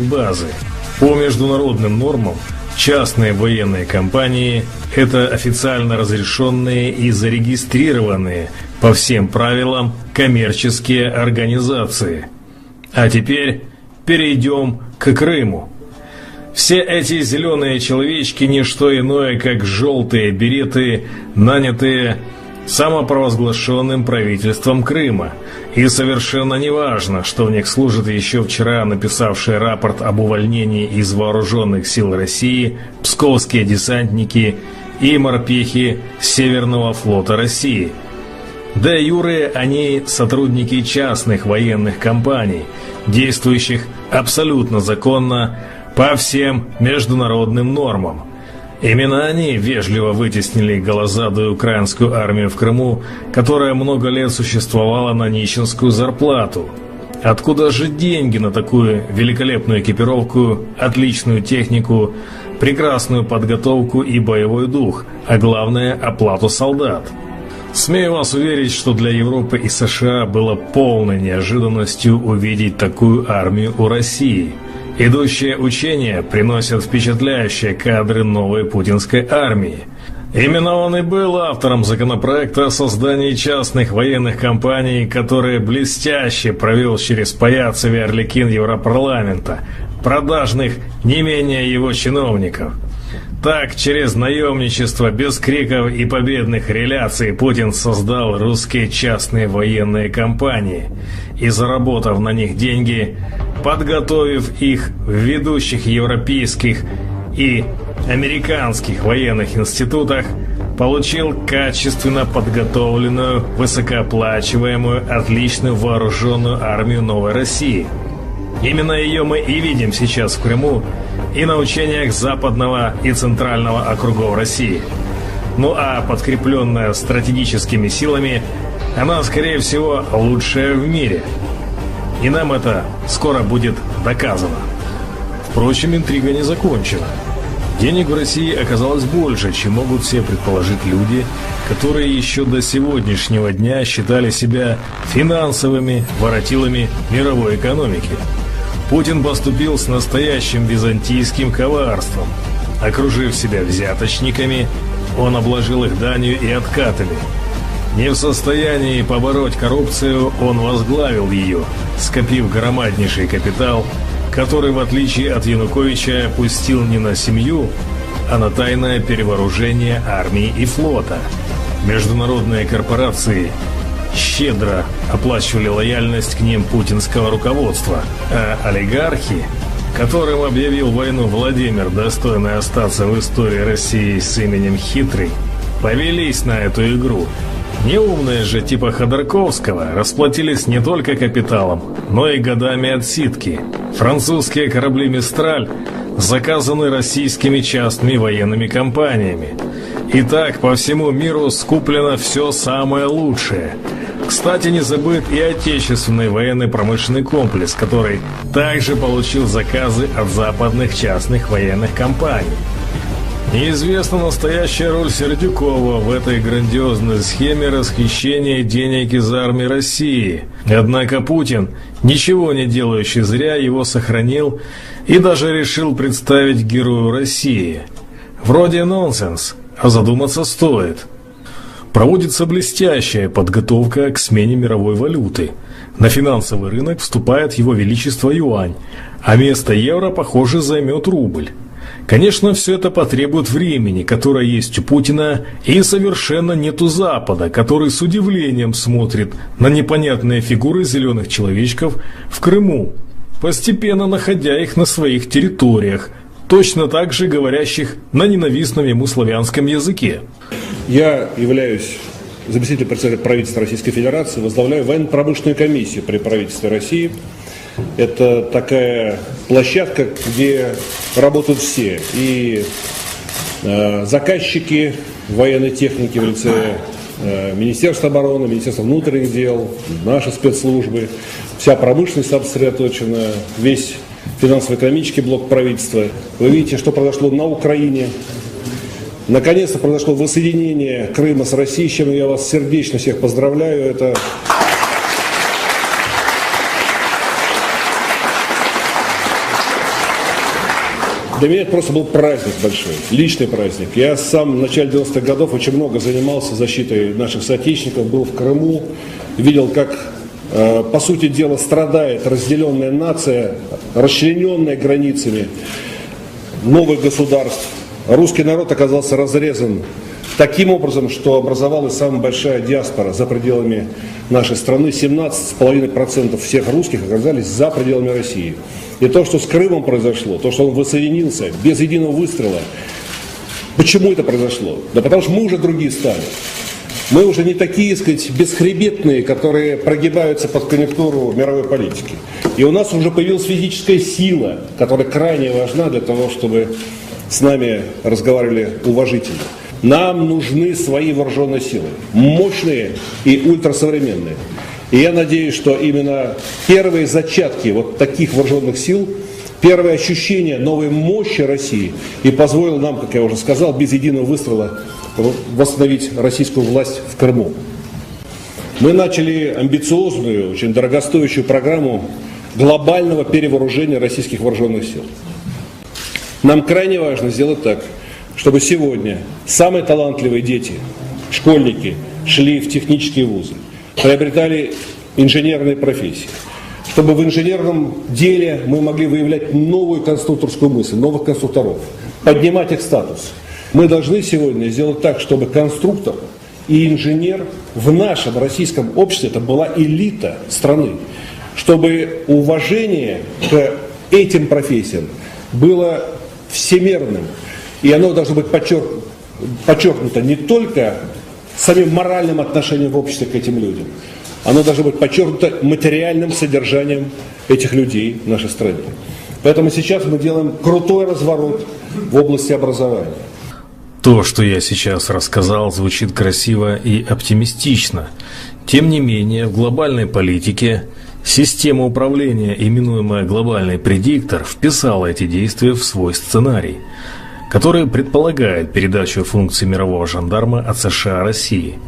базы. По международным нормам частные военные компании – это официально разрешенные и зарегистрированные по всем правилам коммерческие организации. А теперь перейдем к Крыму. Все эти зеленые человечки – не что иное, как желтые береты, нанятые самопровозглашенным правительством Крыма. И совершенно неважно, что в них служат еще вчера написавшие рапорт об увольнении из вооруженных сил России псковские десантники и морпехи Северного флота России. Да юры они сотрудники частных военных компаний, действующих абсолютно законно по всем международным нормам – Именно они вежливо вытеснили голозадую украинскую армию в Крыму, которая много лет существовала на нищенскую зарплату. Откуда же деньги на такую великолепную экипировку, отличную технику, прекрасную подготовку и боевой дух, а главное – оплату солдат? Смею вас уверить, что для Европы и США было полной неожиданностью увидеть такую армию у России – Идущие учения приносят впечатляющие кадры новой путинской армии. Именно он и был автором законопроекта о создании частных военных компаний, которые блестяще провел через паяцеве Орликин Европарламента, продажных не менее его чиновников. Так, через наемничество, без криков и победных реляций Путин создал русские частные военные компании и, заработав на них деньги, подготовив их в ведущих европейских и американских военных институтах, получил качественно подготовленную, высокооплачиваемую, отлично вооруженную армию Новой России. Именно ее мы и видим сейчас в Крыму и на учениях Западного и Центрального округов России. Ну а подкрепленная стратегическими силами, она, скорее всего, лучшая в мире – и нам это скоро будет доказано. Впрочем, интрига не закончена. Денег в России оказалось больше, чем могут все предположить люди, которые еще до сегодняшнего дня считали себя финансовыми воротилами мировой экономики. Путин поступил с настоящим византийским коварством. Окружив себя взяточниками, он обложил их данью и откатами – не в состоянии побороть коррупцию, он возглавил ее, скопив громаднейший капитал, который, в отличие от Януковича, пустил не на семью, а на тайное перевооружение армии и флота. Международные корпорации щедро оплачивали лояльность к ним путинского руководства, а олигархи, которым объявил войну Владимир, достойный остаться в истории России с именем Хитрый, повелись на эту игру – Неумные же типа Ходорковского расплатились не только капиталом, но и годами отсидки. Французские корабли «Мистраль» заказаны российскими частными военными компаниями. И так по всему миру скуплено все самое лучшее. Кстати, не забыт и отечественный военный промышленный комплекс, который также получил заказы от западных частных военных компаний. Неизвестна настоящая роль Сердюкова в этой грандиозной схеме расхищения денег из армии России. Однако Путин, ничего не делающий зря, его сохранил и даже решил представить герою России. Вроде нонсенс, а задуматься стоит. Проводится блестящая подготовка к смене мировой валюты. На финансовый рынок вступает его величество юань, а место евро, похоже, займет рубль. Конечно, все это потребует времени, которое есть у Путина, и совершенно нет у Запада, который с удивлением смотрит на непонятные фигуры зеленых человечков в Крыму, постепенно находя их на своих территориях, точно так же говорящих на ненавистном ему славянском языке. Я являюсь заместителем председателя правительства Российской Федерации, возглавляю военно-промышленную комиссию при правительстве России – это такая площадка, где работают все. И э, заказчики военной техники в лице э, Министерства обороны, Министерства внутренних дел, наши спецслужбы, вся промышленность сосредоточена, весь финансово-экономический блок правительства. Вы видите, что произошло на Украине. Наконец-то произошло воссоединение Крыма с Россией, с чем я вас сердечно всех поздравляю. Это Для меня это просто был праздник большой, личный праздник. Я сам в начале 90-х годов очень много занимался защитой наших соотечественников, был в Крыму, видел, как, э, по сути дела, страдает разделенная нация, расчлененная границами новых государств. Русский народ оказался разрезан таким образом, что образовалась самая большая диаспора за пределами нашей страны. 17,5% всех русских оказались за пределами России. И то, что с Крымом произошло, то, что он воссоединился без единого выстрела, почему это произошло? Да потому что мы уже другие стали. Мы уже не такие, так сказать, бесхребетные, которые прогибаются под конъюнктуру мировой политики. И у нас уже появилась физическая сила, которая крайне важна для того, чтобы с нами разговаривали уважительно. Нам нужны свои вооруженные силы, мощные и ультрасовременные. И я надеюсь, что именно первые зачатки вот таких вооруженных сил, первое ощущение новой мощи России и позволило нам, как я уже сказал, без единого выстрела восстановить российскую власть в Крыму. Мы начали амбициозную, очень дорогостоящую программу глобального перевооружения российских вооруженных сил. Нам крайне важно сделать так, чтобы сегодня самые талантливые дети, школьники, шли в технические вузы, приобретали инженерные профессии, чтобы в инженерном деле мы могли выявлять новую конструкторскую мысль, новых конструкторов, поднимать их статус. Мы должны сегодня сделать так, чтобы конструктор и инженер в нашем российском обществе, это была элита страны, чтобы уважение к этим профессиям было всемирным, и оно должно быть подчеркнуто, подчеркнуто не только самим моральным отношением в обществе к этим людям, оно должно быть подчеркнуто материальным содержанием этих людей в нашей стране. Поэтому сейчас мы делаем крутой разворот в области образования. То, что я сейчас рассказал, звучит красиво и оптимистично. Тем не менее, в глобальной политике система управления, именуемая глобальный предиктор, вписала эти действия в свой сценарий – который предполагает передачу функций мирового жандарма от США России.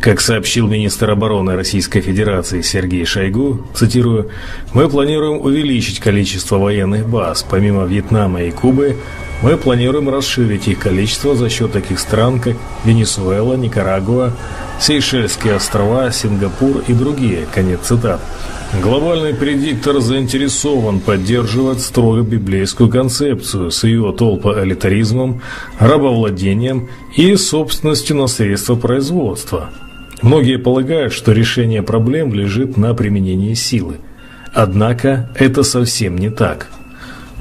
Как сообщил министр обороны Российской Федерации Сергей Шойгу, цитирую, «Мы планируем увеличить количество военных баз. Помимо Вьетнама и Кубы, мы планируем расширить их количество за счет таких стран, как Венесуэла, Никарагуа, Сейшельские острова, Сингапур и другие». Конец цитат. Глобальный предиктор заинтересован поддерживать строго библейскую концепцию с ее толпоэлитаризмом, рабовладением и собственностью на средства производства. Многие полагают, что решение проблем лежит на применении силы. Однако это совсем не так.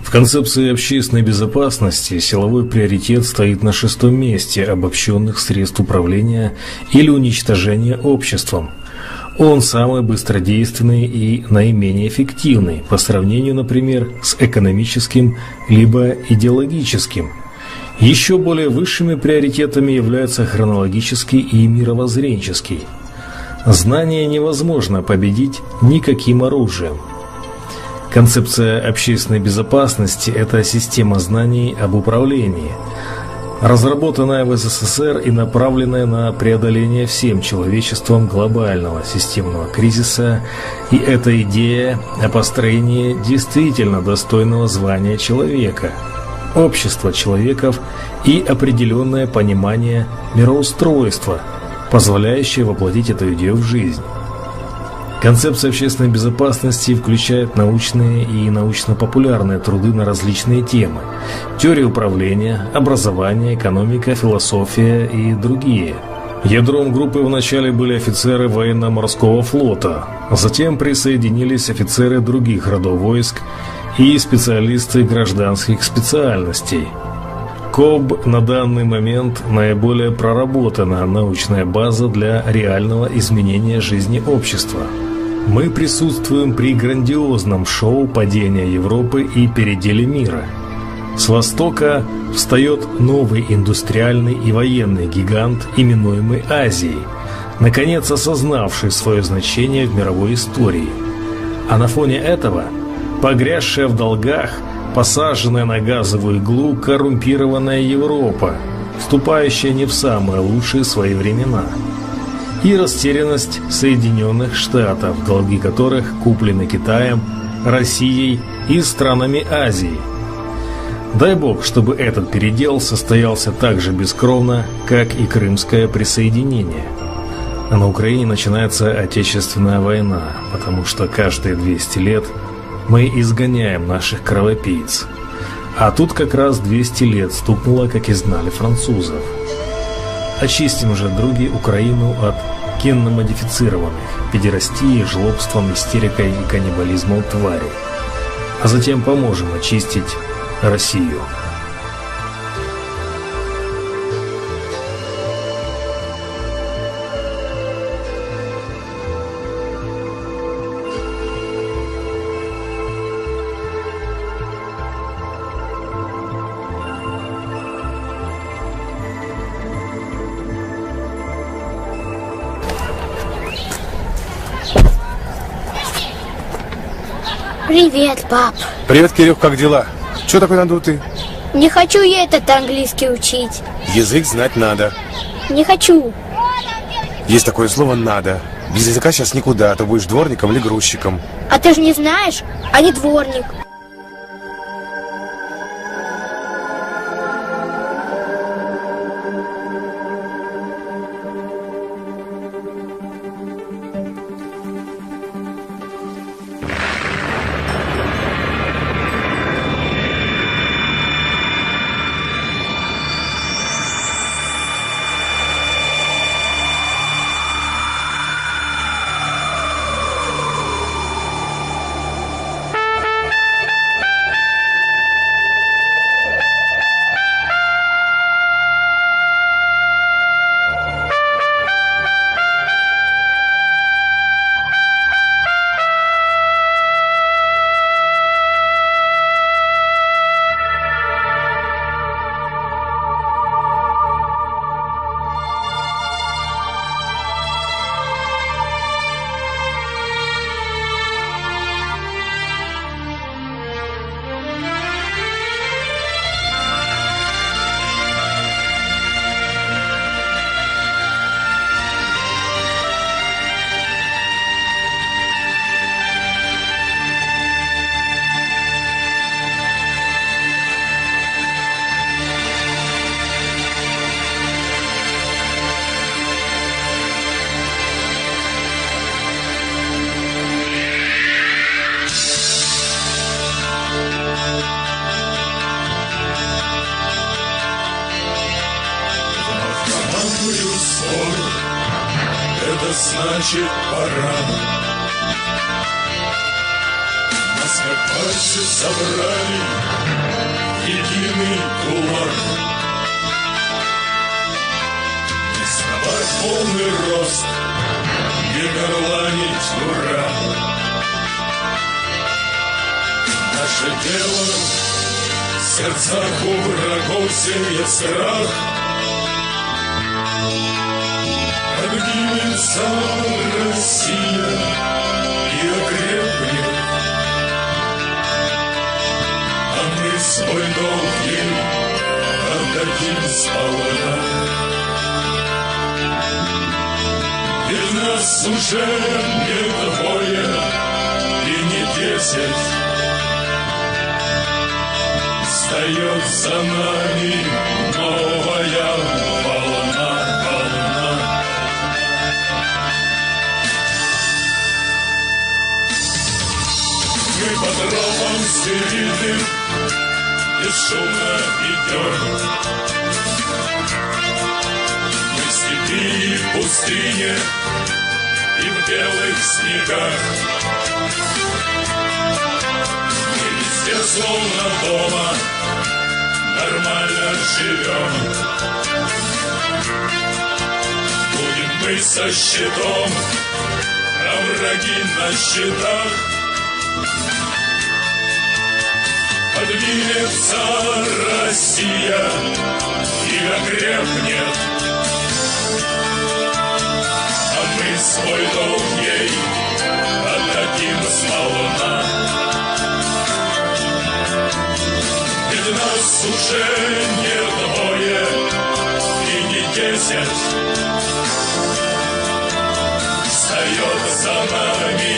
В концепции общественной безопасности силовой приоритет стоит на шестом месте обобщенных средств управления или уничтожения обществом – он самый быстродейственный и наименее эффективный по сравнению, например, с экономическим либо идеологическим. Еще более высшими приоритетами являются хронологический и мировоззренческий. Знание невозможно победить никаким оружием. Концепция общественной безопасности – это система знаний об управлении – разработанная в СССР и направленная на преодоление всем человечеством глобального системного кризиса, и эта идея о построении действительно достойного звания человека, общества человеков и определенное понимание мироустройства, позволяющее воплотить эту идею в жизнь. Концепция общественной безопасности включает научные и научно-популярные труды на различные темы – теория управления, образование, экономика, философия и другие. Ядром группы вначале были офицеры военно-морского флота, затем присоединились офицеры других родов войск и специалисты гражданских специальностей. КОБ на данный момент наиболее проработанная научная база для реального изменения жизни общества – мы присутствуем при грандиозном шоу падения Европы и переделе мира. С востока встает новый индустриальный и военный гигант, именуемый Азией, наконец осознавший свое значение в мировой истории. А на фоне этого, погрязшая в долгах, посаженная на газовую иглу коррумпированная Европа, вступающая не в самые лучшие свои времена – и растерянность Соединенных Штатов, долги которых куплены Китаем, Россией и странами Азии. Дай бог, чтобы этот передел состоялся так же бескровно, как и крымское присоединение. А на Украине начинается Отечественная война, потому что каждые 200 лет мы изгоняем наших кровопийц. А тут как раз 200 лет стукнуло, как изгнали французов. Очистим же, други, Украину от генно-модифицированных, педерастии, жлобством, истерикой и каннибализмом тварей. А затем поможем очистить Россию. Привет, пап. Привет, Кирюх, как дела? Че такой надутый? Не хочу я этот английский учить. Язык знать надо. Не хочу. Есть такое слово «надо». Без языка сейчас никуда, то будешь дворником или грузчиком. А ты же не знаешь, а не дворник. Самую ссору Это значит пора. Нас как пальцы собрали Единый кулак. Вставать в полный рост Не горланить ура. Наше дело в сердцах у врагов сеет страх Поднимется Россия и окрепнет, А мы свой долг ей отдадим сполна. Ведь нас уже не двое и не десять, Встает за нами новая тропам стерильным бесшумно идем. Мы в степи и в пустыне и в белых снегах. Мы везде словно дома нормально живем. Будем мы со щитом, а враги на щитах. Поднимется Россия и окрепнет, А мы свой долг ей отдадим сполна. Ведь нас уже не двое и не десять, Встает за нами